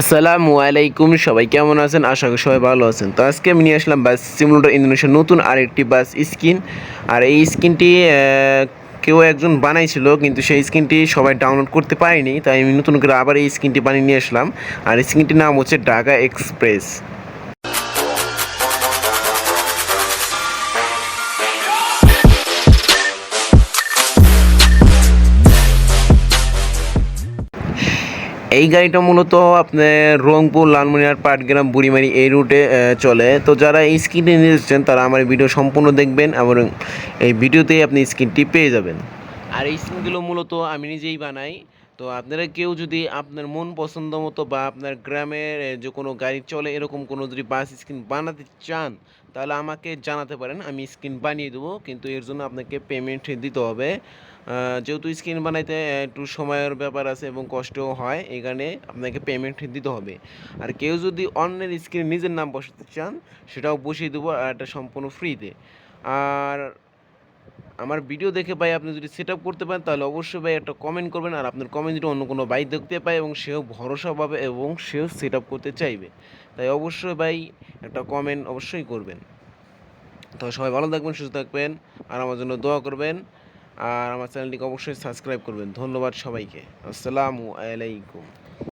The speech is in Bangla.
আসসালামু আলাইকুম, সবাই কেমন আছেন? আশা করি সবাই ভালো আছেন। তো আজকে আমি নিয়ে আসলাম বাস সিমুলেটার ইন্দোনেশিয়ার নতুন আরেকটি বাস স্কিন। আর এই স্কিনটি কেউ একজন বানাইছিল, কিন্তু সেই স্কিনটি সবাই ডাউনলোড করতে পারেনি। তাই আমি নতুন করে আবার এই স্কিনটি বানিয়ে নিয়ে আসলাম। আর স্কিনটির নাম হচ্ছে ঢাকা এক্সপ্রেস। এই গাড়িটা মূলত আপনার রংপুর, লালমনিরহাট, পাটগ্রাম, বুড়িমারি এই রুটে চলে। তো যারা এই স্ক্রিনটি নিয়েছেন তারা আমার ভিডিও সম্পূর্ণ দেখবেন এবং এই ভিডিওতেই আপনি স্ক্রিনটি পেয়ে যাবেন। আর এই স্ক্রিনগুলো মূলত আমি নিজেই বানাই। তো আপনারা কেউ যদি আপনার মন পছন্দ মতো বা আপনার গ্রামের যে কোনো গাড়ি চলে, এরকম কোনো যদি বাস স্ক্রিন বানাতে চান, তাহলে আমাকে জানাতে পারেন, আমি স্ক্রিন বানিয়ে দেবো। কিন্তু এর জন্য আপনাকে পেমেন্ট দিতে হবে। যেহেতু স্ক্রিন বানাইতে একটু সময়ের ব্যাপার আছে এবং কষ্টও হয় এখানে আপনাকে পেমেন্ট দিতে হবে। আর কেউ যদি অন্যের স্ক্রিনে নিজের নাম বসাতে চান, সেটাও বসিয়ে দেবো আর এটা সম্পূর্ণ ফ্রিতে আর আমার ভিডিও দেখে ভাই আপনি যদি সেট আপ করতে পারেন, তাহলে অবশ্যই ভাই একটা কমেন্ট করবেন আর আপনার কমেন্ট যদি অন্য কোনো ভাই দেখতে পায় এবং সেও ভরসা পাবে এবং সেও সেট আপ করতে চাইবে। তাই অবশ্যই ভাই একটা কমেন্ট অবশ্যই করবেন। তো সবাই ভালো থাকবেন, সুস্থ থাকবেন আর আমার জন্য দোয়া করবেন। আর আমার চ্যানেলটিকে অবশ্যই সাবস্ক্রাইব করবেন। ধন্যবাদ সবাইকে। আসসালামু আলাইকুম।